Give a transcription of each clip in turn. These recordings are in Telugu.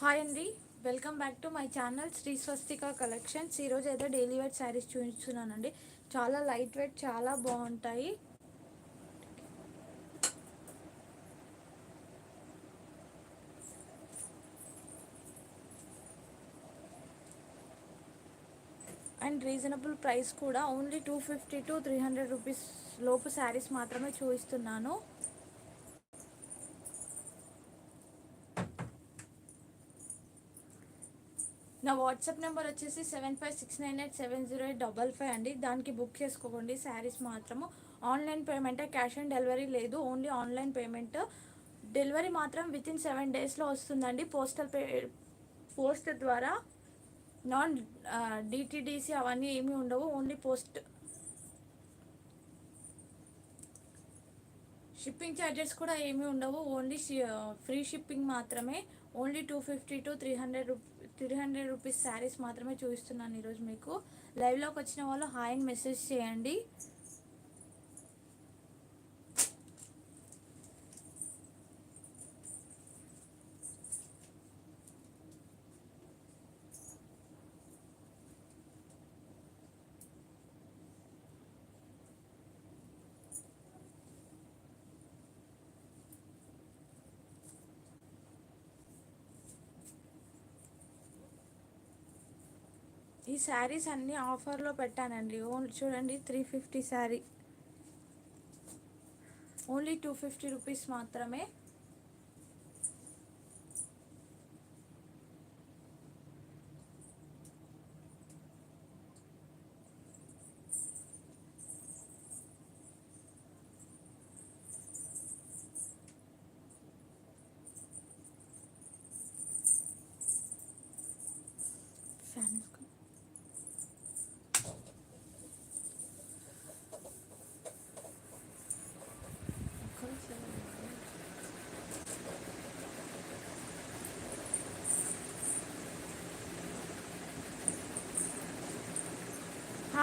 హాయ్ అండి welcome back to my channel Sri Swastika collections ఈరోజు అయితే డైలీ వేర్ శారీస్ చూపిస్తున్నానండి. చాలా లైట్ వెయిట్ చాలా బాగుంటాయి. అండ్ రీజనబుల్ ప్రైస్ కూడా only two fifty to three hundred rupees లోపు శారీస్ మాత్రమే చూపిస్తున్నాను. నా వాట్సాప్ నెంబర్ వచ్చేసి seven five six nine eight seven zero eight double five అండి. దానికి బుక్ చేసుకోండి. శారీస్ మాత్రము online payment cash on delivery లేదు. Only online payment. డెలివరీ మాత్రం విత్ ఇన్ సెవెన్ డేస్లో వస్తుందండి. పోస్టల్ పే పోస్ట్ ద్వారా నాన్ డిటిడిసి అవన్నీ ఏమీ ఉండవు. ఓన్లీ పోస్ట్ షిప్పింగ్ ఛార్జెస్ కూడా ఏమీ ఉండవు. ఓన్లీ ఫ్రీ షిప్పింగ్ మాత్రమే. Only two fifty to three hundred rupee three hundred rupees saris మాత్రమే చూపిస్తున్నాను ఈరోజు మీకు. లైవ్లోకి వచ్చిన వాళ్ళు హాయ్ అని మెసేజ్ చేయండి. ఈ శారీస్ అన్నీ ఆఫర్లో పెట్టానండి. ఓన్లీ చూడండి three fifty sari. Only two fifty rupees మాత్రమే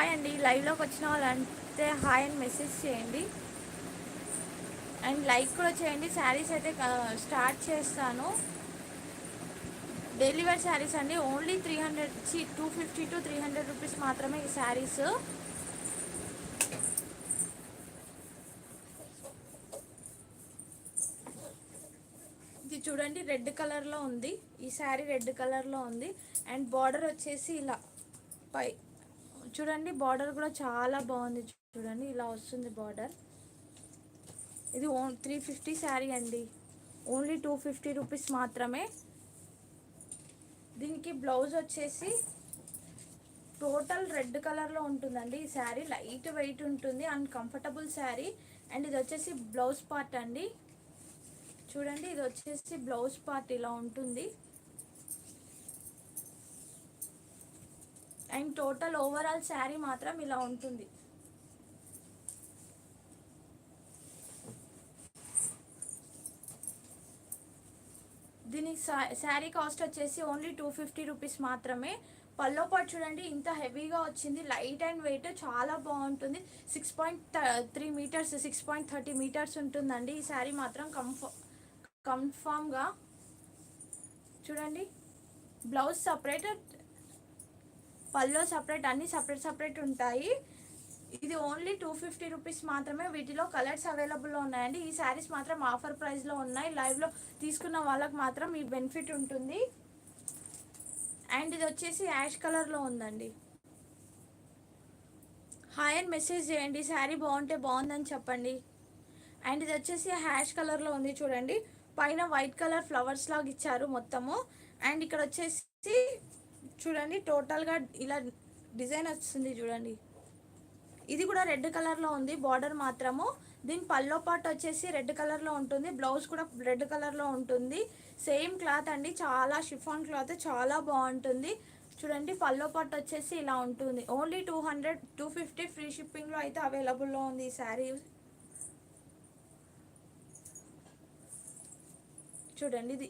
హాయ్ అండి. లైవ్లోకి వచ్చిన వాళ్ళంటే హాయ్ అని మెసేజ్ చేయండి. అండ్ లైక్ కూడా చేయండి. శారీస్ అయితే స్టార్ట్ చేస్తాను. డెలివరీ శారీస్ అండి. Only three hundred two fifty to three hundred rupees మాత్రమే ఈ శారీస్. ఇది చూడండి రెడ్ కలర్లో ఉంది. ఈ శారీ రెడ్ కలర్లో ఉంది. అండ్ బార్డర్ వచ్చేసి ఇలా పై. చూడండి బార్డర్ కూడా చాలా బాగుంది చూడండి ఇలా వస్తుంది బార్డర్ ఇది ఓన్ త్రీ ఫిఫ్టీ శారీ అండి. ఓన్లీ టూ ఫిఫ్టీ రూపీస్ మాత్రమే. దీనికి బ్లౌజ్ వచ్చేసి టోటల్ రెడ్ కలర్లో ఉంటుందండి. ఈ శారీ లైట్ వెయిట్ ఉంటుంది అండ్ కంఫర్టబుల్ శారీ అండ్ ఇది వచ్చేసి బ్లౌజ్ పార్ట్ అండి. చూడండి ఇది వచ్చేసి బ్లౌజ్ పార్ట్ ఇలా ఉంటుంది. అండ్ టోటల్ ఓవరాల్ శారీ మాత్రం ఇలా ఉంటుంది. దీని శారీ కాస్ట్ వచ్చేసి ఓన్లీ టూ ఫిఫ్టీ రూపీస్ మాత్రమే. పల్లో పాటు చూడండి ఇంత హెవీగా వచ్చింది. లైట్ అండ్ వెయిట్ చాలా బాగుంటుంది. Six point three metres six point thirty metres ఉంటుందండి. ఈ శారీ మాత్రం కంఫ కన్ఫామ్గా చూడండి. బ్లౌజ్ సపరేట్ పల్లో సపరేట్ అన్ని సపరేట్ సపరేట్ ఉంటాయి. ఇది ఓన్లీ టూ ఫిఫ్టీ రూపీస్ మాత్రమే. వీటిలో కలర్స్ అవైలబుల్లో ఉన్నాయండి. ఈ శారీస్ మాత్రం ఆఫర్ ప్రైస్లో ఉన్నాయి. లైవ్లో తీసుకున్న వాళ్ళకి మాత్రం ఈ బెనిఫిట్ ఉంటుంది. అండ్ ఇది వచ్చేసి యాష్ కలర్లో ఉందండి. హాయ్ అండ్ మెసేజ్ చేయండి. శారీ బాగుంటే బాగుందని చెప్పండి. అండ్ ఇది వచ్చేసి హ్యాష్ కలర్లో ఉంది చూడండి. పైన వైట్ కలర్ ఫ్లవర్స్ లాగా ఇచ్చారు మొత్తము. అండ్ ఇక్కడ వచ్చేసి చూడండి టోటల్గా ఇలా డిజైన్ వస్తుంది చూడండి. ఇది కూడా రెడ్ కలర్లో ఉంది బార్డర్ మాత్రము. దీని పల్లో పాట్ వచ్చేసి రెడ్ కలర్లో ఉంటుంది బ్లౌజ్ కూడా రెడ్ కలర్లో ఉంటుంది. సేమ్ క్లాత్ అండి చాలా షిఫాన్ క్లాత్ చాలా బాగుంటుంది. చూడండి పల్లో పాట్ వచ్చేసి ఇలా ఉంటుంది. Only two hundred two fifty free షిప్పింగ్లో అయితే అవైలబుల్లో ఉంది ఈ శారీ చూడండి ఇది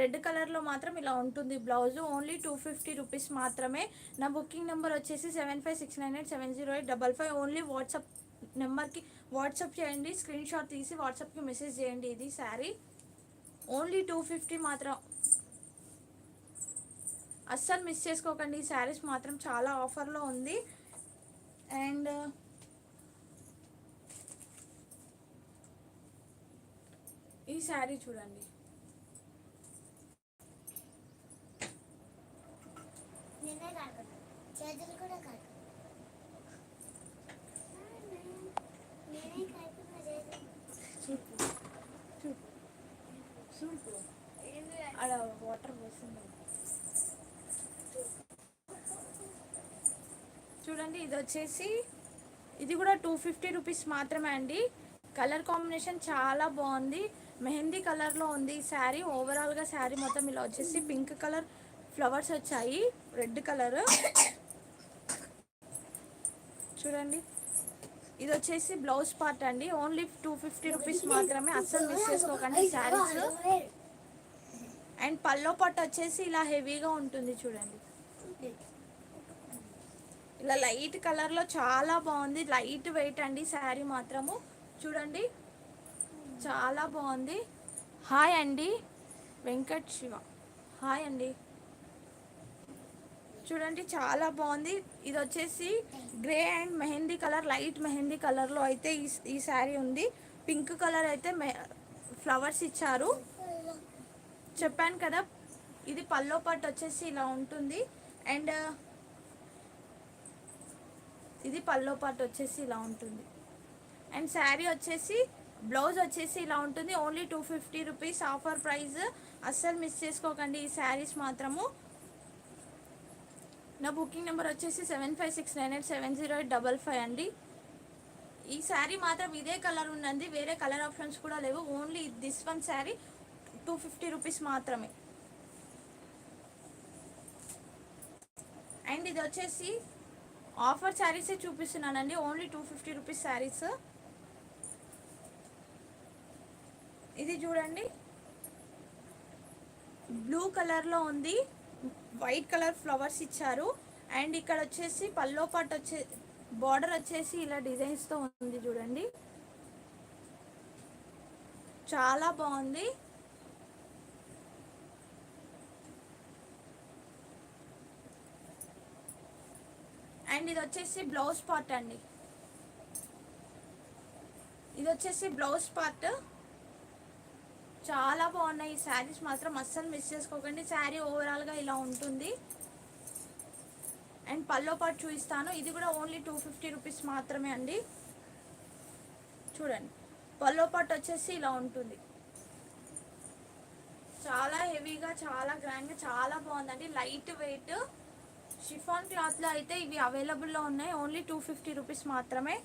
రెడ్ కలర్లో మాత్రం ఇలా ఉంటుంది blouse. Only two fifty rupees మాత్రమే. నా బుకింగ్ నెంబర్ వచ్చేసి seven five six nine eight seven zero eight double five. Only WhatsApp నెంబర్కి వాట్సాప్ చేయండి. స్క్రీన్ షాట్ తీసి వాట్సాప్కి మెసేజ్ చేయండి ఇది శారీ. ఓన్లీ టూ ఫిఫ్టీ మాత్రం. అస్సలు మిస్ చేసుకోకండి. ఈ శారీస్ మాత్రం చాలా ఆఫర్లో ఉంది. అండ్ ఈ శారీ చూడండి. చూడండి ఇది వచ్చేసి ఇది కూడా టూ ఫిఫ్టీ రూపీస్ మాత్రమే అండి. కలర్ కాంబినేషన్ చాలా బాగుంది. మెహందీ కలర్లో ఉంది ఈ శారీ. ఓవరాల్గా శారీ మొత్తం ఇలా వచ్చేసి పింక్ కలర్ ఫ్లవర్స్ వచ్చాయి. రెడ్ కలర్ చూడండి. ఇది వచ్చేసి బ్లౌజ్ పార్ట్ అండి. ఓన్లీ టూ ఫిఫ్టీ రూపీస్ మాత్రమే. అస్సలు మిస్ చేసుకోకండి శారీస్. అండ్ పల్లో పట్టు వచ్చేసి ఇలా హెవీగా ఉంటుంది చూడండి. ఇలా లైట్ కలర్లో చాలా బాగుంది. లైట్ వెయిట్ అండి శారీ మాత్రము. చూడండి. చాలా బాగుంది. హాయ్ అండి. వెంకట్ శివ. హాయ్ అండి. చూడండి చాలా బాగుంది. ఇది వచ్చేసి grey and mehndi colour light mehndi కలర్లో అయితే ఈ ఈ శారీ ఉంది. పింక్ కలర్ అయితే మె ఫ్లవర్స్ ఇచ్చారు. చెప్పాను కదా ఇది పల్లో పట్టు వచ్చేసి ఇలా ఉంటుంది. అండ్ ఇది పల్లో పార్ట్ వచ్చేసి ఇలా ఉంటుంది. అండ్ శారీ వచ్చేసి బ్లౌజ్ వచ్చేసి ఇలా ఉంటుంది. Only two fifty rupees offer price. అస్సలు మిస్ చేసుకోకండి ఈ శారీస్ మాత్రము. నా బుకింగ్ నెంబర్ వచ్చేసి seven five six nine eight seven zero eight double five అండి. ఈ శారీ మాత్రం ఇదే కలర్ ఉందండి. వేరే కలర్ ఆప్షన్స్ కూడా లేవు. Only this one sari. Two fifty rupees మాత్రమే. అండ్ ఇది వచ్చేసి ఆఫర్ శారీసే చూపిస్తున్నానండి. Only two fifty rupees saris ఇది చూడండి. బ్లూ కలర్లో ఉంది. వైట్ కలర్ ఫ్లవర్స్ ఇచ్చారు. అండ్ ఇక్కడ వచ్చేసి పల్లో పాట్ వచ్చే బార్డర్ వచ్చేసి ఇలా డిజైన్స్తో ఉంది చూడండి. చాలా బాగుంది. అండ్ ఇది వచ్చేసి బ్లౌజ్ పార్ట్ అండి. ఇది వచ్చేసి బ్లౌజ్ పార్ట్. చాలా బాగున్నాయి ఈ శారీస్ మాత్రం అస్సలు మిస్ చేసుకోకండి. శారీ ఓవరాల్గా ఇలా ఉంటుంది. అండ్ పల్లో పార్ట్ చూపిస్తాను. ఇది కూడా ఓన్లీ టూ ఫిఫ్టీ రూపీస్ మాత్రమే అండి. చూడండి. పల్లో పార్ట్ వచ్చేసి ఇలా ఉంటుంది. చాలా హెవీగా చాలా గ్రాండ్గా చాలా బాగుందండి. లైట్ వెయిట్ షిఫాన్ క్లాత్లో అయితే ఇవి అవైలబుల్లో ఉన్నాయి. ఓన్లీ టూ ఫిఫ్టీ రూపీస్ మాత్రమే.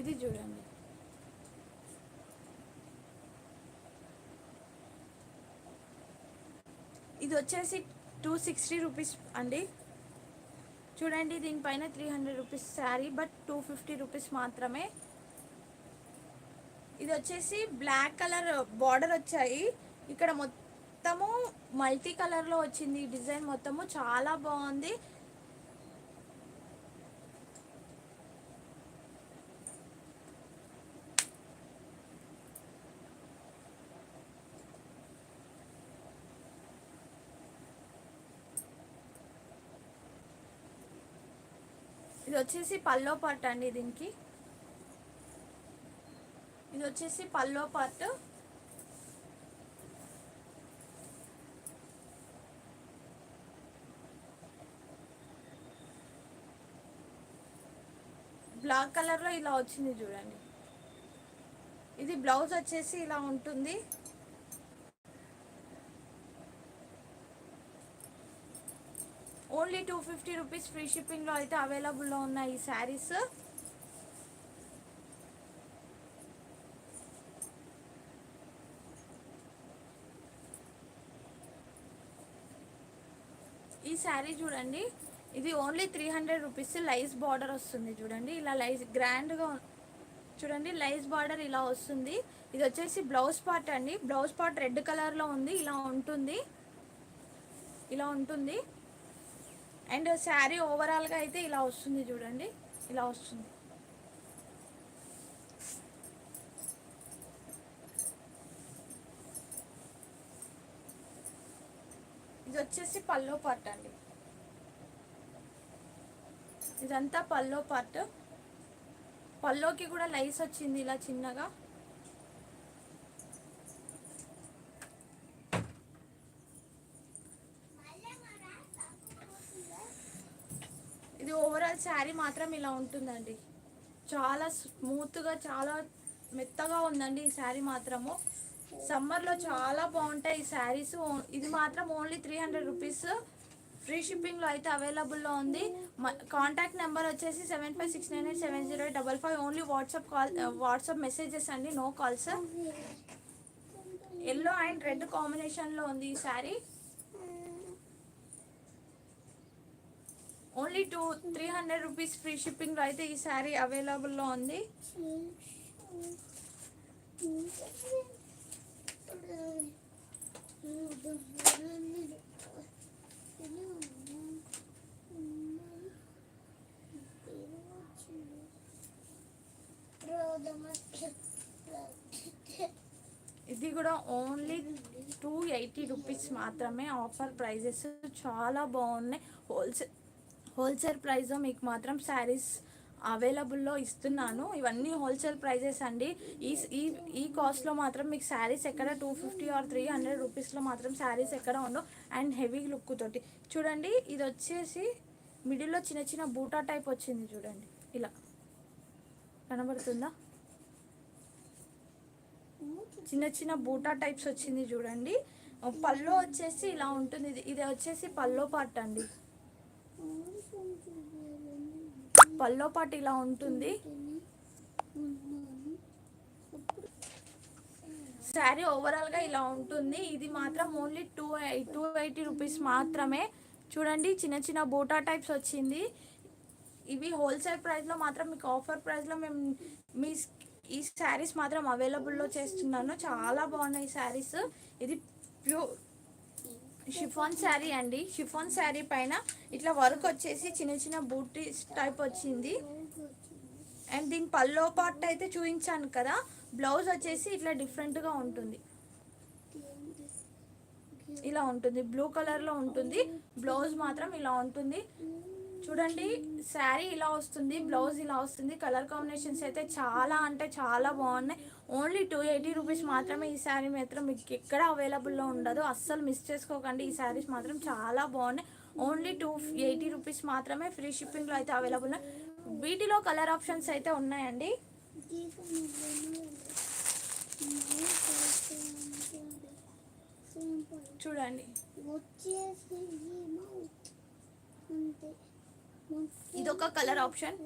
ఇది చూడండి. ఇది వచ్చేసి టూ సిక్స్టీ రూపీస్ అండి. చూడండి దీనిపైన three hundred rupees sari but two fifty rupees మాత్రమే. ఇది వచ్చేసి బ్లాక్ కలర్ బార్డర్ వచ్చాయి. ఇక్కడ మొత్తము మల్టీ కలర్లో వచ్చింది ఈ డిజైన్ మొత్తము. చాలా బాగుంది. ఇది వచ్చేసి పల్లో పార్ట్ అండి దీనికి. ఇది వచ్చేసి పల్లో పార్ట్. బ్లాక్ కలర్లో ఇలా వచ్చింది చూడండి. ఇది బ్లౌజ్ వచ్చేసి ఇలా ఉంటుంది. Only two fifty rupees free షిప్పింగ్లో అయితే అవైలబుల్లో ఉన్నాయి ఈ శారీస్. ఈ శారీ చూడండి ఇది only three hundred rupees lace border వస్తుంది చూడండి. ఇలా లైస్ గ్రాండ్గా చూడండి లైస్ బార్డర్ ఇలా వస్తుంది. ఇది వచ్చేసి బ్లౌజ్ పార్ట్ అండి. బ్లౌజ్ పార్ట్ రెడ్ కలర్లో ఉంది ఇలా ఉంటుంది. ఇలా ఉంటుంది. అండ్ శారీ ఓవరాల్గా అయితే ఇలా వస్తుంది చూడండి. ఇలా వస్తుంది. ఇది వచ్చేసి పల్లో పార్ట్ అండి. ఇదంతా పల్లో పార్ట్. పల్లోకి కూడా లైస్ వచ్చింది ఇలా చిన్నగా ఇది ఓవరాల్ శారీ మాత్రం ఇలా ఉంటుందండి. చాలా స్మూత్గా చాలా మెత్తగా ఉందండి ఈ శారీ మాత్రము. సమ్మర్లో చాలా బాగుంటాయి ఈ శారీస్. ఇది మాత్రం only three hundred rupees. Free షిప్పింగ్లో అయితే అవైలబుల్లో ఉంది. కాంటాక్ట్ నెంబర్ వచ్చేసి seven five six nine eight seven zero double five. Only WhatsApp call WhatsApp messages అండి no calls. Yellow and red కాంబినేషన్లో ఉంది ఈ sari. Only two three hundred rupees free షిప్పింగ్లో అయితే ఈ శారీ అవైలబుల్లో ఉంది. ఇది కూడా ఓన్లీ టూ ఎయిటీ రూపీస్ మాత్రమే. ఆఫర్ ప్రైజెస్ చాలా బాగున్నాయి. హోల్సేల్ హోల్సేల్ ప్రైస్లో మీకు మాత్రం శారీస్ అవైలబుల్లో ఇస్తున్నాను. ఇవన్నీ హోల్సేల్ ప్రైజెస్ అండి. ఈ ఈ ఈ కాస్ట్లో మాత్రం మీకు శారీస్ ఎక్కడ two fifty or three hundred రూపీస్లో మాత్రం శారీస్ ఎక్కడ ఉండవు. అండ్ హెవీ లుక్ తోటి. చూడండి ఇది వచ్చేసి మిడిల్లో చిన్న చిన్న బూటా టైప్ వచ్చింది చూడండి. ఇలా. కనబడుతుందా? చిన్న చిన్న బూటా టైప్స్ వచ్చింది చూడండి. పల్లో వచ్చేసి ఇలా ఉంటుంది. ఇది ఇది వచ్చేసి పల్లో పార్ట్ అండి. పల్లో పాటు ఇలా ఉంటుంది. శారీ ఓవరాల్గా ఇలా ఉంటుంది. ఇది మాత్రం only two two eighty rupees మాత్రమే. చూడండి చిన్న చిన్న బూటా టైప్స్ వచ్చింది. ఇవి హోల్సేల్ ప్రైస్లో మాత్రం మీకు ఆఫర్ ప్రైస్లో మేము మీ ఈ శారీస్ మాత్రం అవైలబుల్లో చేస్తున్నాను. చాలా బాగున్నాయి శారీస్. ఇది ప్యూ షిఫాన్ శారీ అండి. షిఫాన్ శారీ పైన ఇట్లా వర్క్ వచ్చేసి చిన్న చిన్న బూటీస్ టైప్ వచ్చింది. అండ్ దీని పల్లో పార్ట్ అయితే చూపించాను కదా. బ్లౌజ్ వచ్చేసి ఇట్లా డిఫరెంట్గా ఉంటుంది. ఇలా ఉంటుంది. బ్లూ కలర్లో ఉంటుంది. బ్లౌజ్ మాత్రం ఇలా ఉంటుంది. చూడండి శారీ ఇలా వస్తుంది బ్లౌజ్ ఇలా వస్తుంది కలర్ కాంబినేషన్స్ అయితే చాలా అంటే చాలా బాగున్నాయి. ఓన్లీ టూ ఎయిటీ రూపీస్ మాత్రమే ఈ శారీ మాత్రం మీకు ఎక్కడ అవైలబుల్లో ఉండదు. అస్సలు మిస్ చేసుకోకండి ఈ శారీస్ మాత్రం చాలా బాగున్నాయి. ఓన్లీ టూ ఎయిటీ రూపీస్ మాత్రమే ఫ్రీ షిప్పింగ్లో అయితే అవైలబుల్ ఉన్నాయి. వీటిలో కలర్ ఆప్షన్స్ అయితే ఉన్నాయండి. చూడండి. ఇదొక కలర్ ఆప్షన్.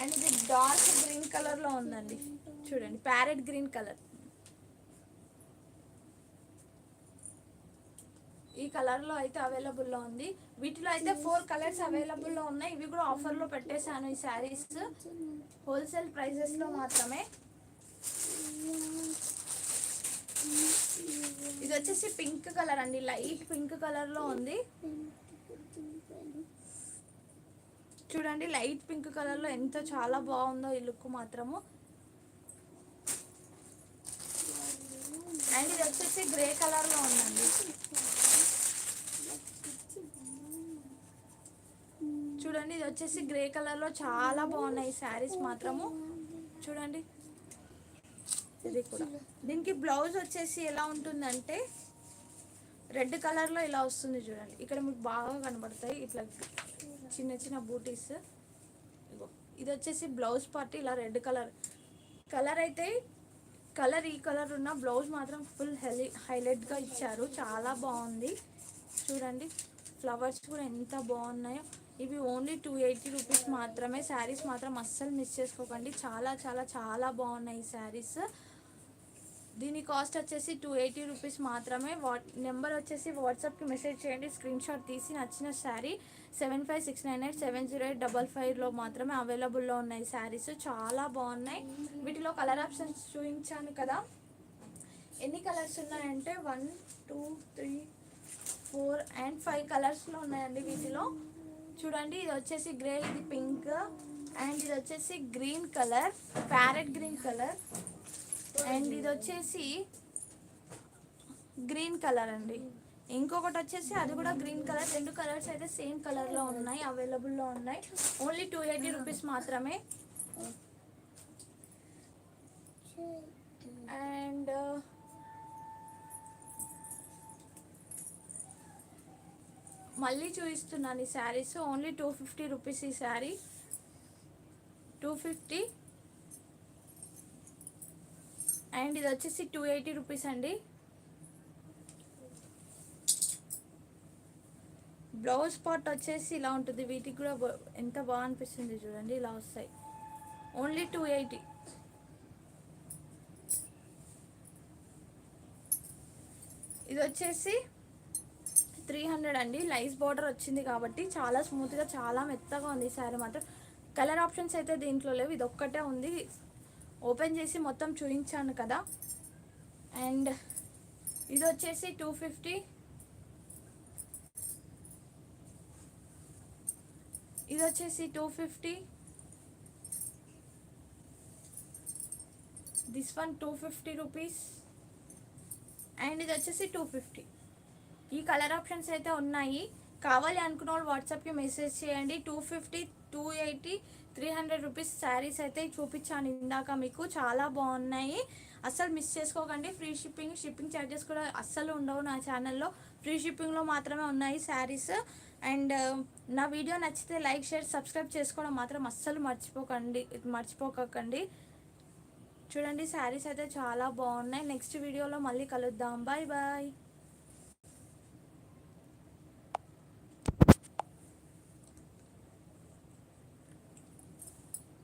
అండ్ ఇది డార్క్ గ్రీన్ కలర్లో ఉందండి. చూడండి ప్యారెట్ గ్రీన్ కలర్. ఈ కలర్లో అయితే అవైలబుల్లో ఉంది. వీటిలో అయితే ఫోర్ కలర్స్ అవైలబుల్లో ఉన్నాయి. ఇవి కూడా ఆఫర్లో పెట్టేశాను ఈ శారీస్. హోల్సేల్ ప్రైజెస్లో మాత్రమే. ఇది వచ్చేసి పింక్ కలర్ అండి లైట్ పింక్ కలర్లో ఉంది. చూడండి లైట్ పింక్ కలర్లో ఎంత చాలా బాగుందో ఈ లుక్ మాత్రము. అండ్ ఇది వచ్చేసి గ్రే కలర్లో ఉందండి. చూడండి ఇది వచ్చేసి గ్రే కలర్లో చాలా బాగున్నాయి శారీస్ మాత్రము. చూడండి ఇది కూడా. దీనికి బ్లౌజ్ వచ్చేసి ఎలా ఉంటుందంటే రెడ్ కలర్లో ఇలా వస్తుంది చూడండి. ఇక్కడ మీకు బాగా కనబడతాయి. ఇట్లా చిన్న చిన్న బూటీస్. ఇగో ఇది వచ్చేసి బ్లౌజ్ పార్ట్ ఇలా రెడ్ కలర్. కలర్ అయితే కలర్ ఈ కలర్ ఉన్న బ్లౌజ్ మాత్రం ఫుల్ హెలి హైలైట్గా ఇచ్చారు. చాలా బాగుంది. చూడండి. ఫ్లవర్స్ కూడా ఎంత బాగున్నాయో. ఇవి ఓన్లీ టూ ఎయిటీ రూపీస్ మాత్రమే. శారీస్ మాత్రం అస్సలు మిస్ చేసుకోకండి. చాలా చాలా చాలా బాగున్నాయి ఈ శారీస్. దీని కాస్ట్ వచ్చేసి టూ ఎయిటీ రూపీస్ మాత్రమే. వాట్ నెంబర్ వచ్చేసి వాట్సాప్కి మెసేజ్ చేయండి. స్క్రీన్ షాట్ తీసి నచ్చిన sari seven five six nine eight seven zero eight double ఫైవ్లో మాత్రమే అవైలబుల్లో ఉన్నాయి శారీస్. చాలా బాగున్నాయి. వీటిలో కలర్ ఆప్షన్స్ చూపించాను కదా. ఎన్ని కలర్స్ ఉన్నాయంటే one two three four and five కలర్స్లో ఉన్నాయండి వీటిలో. చూడండి ఇది వచ్చేసి గ్రే ఇది పింక్ అండ్ ఇది వచ్చేసి green colour parrot green colour. And ఇది వచ్చేసి గ్రీన్ కలర్ అండి. ఇంకొకటి వచ్చేసి అది కూడా గ్రీన్ కలర్. రెండు కలర్స్ అయితే సేమ్ కలర్లో ఉన్నాయి అవైలబుల్లో ఉన్నాయి. ఓన్లీ టూ ఎయిటీ రూపీస్ మాత్రమే. అండ్ మళ్ళీ చూపిస్తున్నాను ఈ saris. Only two fifty rupees ఈ శారీ. టూ ఫిఫ్టీ అండ్ ఇది వచ్చేసి టూ ఎయిటీ రూపీస్ అండి. బ్లౌజ్ పార్ట్ వచ్చేసి ఇలా ఉంటుంది. వీటికి కూడా ఎంత బాగా అనిపిస్తుంది చూడండి. ఇలా వస్తాయి. ఓన్లీ టూ ఎయిటీ ఇది వచ్చేసి త్రీ హండ్రెడ్ అండి. లైస్ బార్డర్ వచ్చింది కాబట్టి చాలా స్మూత్గా చాలా మెత్తగా ఉంది ఈ శారీ మాత్రం. కలర్ ఆప్షన్స్ అయితే దీంట్లో లేవు. ఇది ఒక్కటే ఉంది. ఓపెన్ చేసి మొత్తం చూపించాను కదా. అండ్ ఇది వచ్చేసి టూ ఫిఫ్టీ. ఇది వచ్చేసి two fifty. This one two fifty rupees and ఇది వచ్చేసి టూ ఫిఫ్టీ. ఈ కలర్ ఆప్షన్స్ అయితే ఉన్నాయి. కావాలి అనుకున్న వాళ్ళు వాట్సాప్కి మెసేజ్ చేయండి. Two fifty two eighty three hundred rupees saris అయితే చూపించాను ఇందాక మీకు. చాలా బాగున్నాయి. అస్సలు మిస్ చేసుకోకండి. ఫ్రీ షిప్పింగ్ షిప్పింగ్ ఛార్జెస్ కూడా అస్సలు ఉండవు నా ఛానల్లో. ఫ్రీ షిప్పింగ్లో మాత్రమే ఉన్నాయి శారీస్. అండ్ నా వీడియో నచ్చితే లైక్ షేర్ సబ్స్క్రైబ్ చేసుకోవడం మాత్రం అస్సలు మర్చిపోకండి మర్చిపోకండి చూడండి శారీస్ అయితే చాలా బాగున్నాయి. నెక్స్ట్ వీడియోలో మళ్ళీ కలుద్దాం. Bye bye.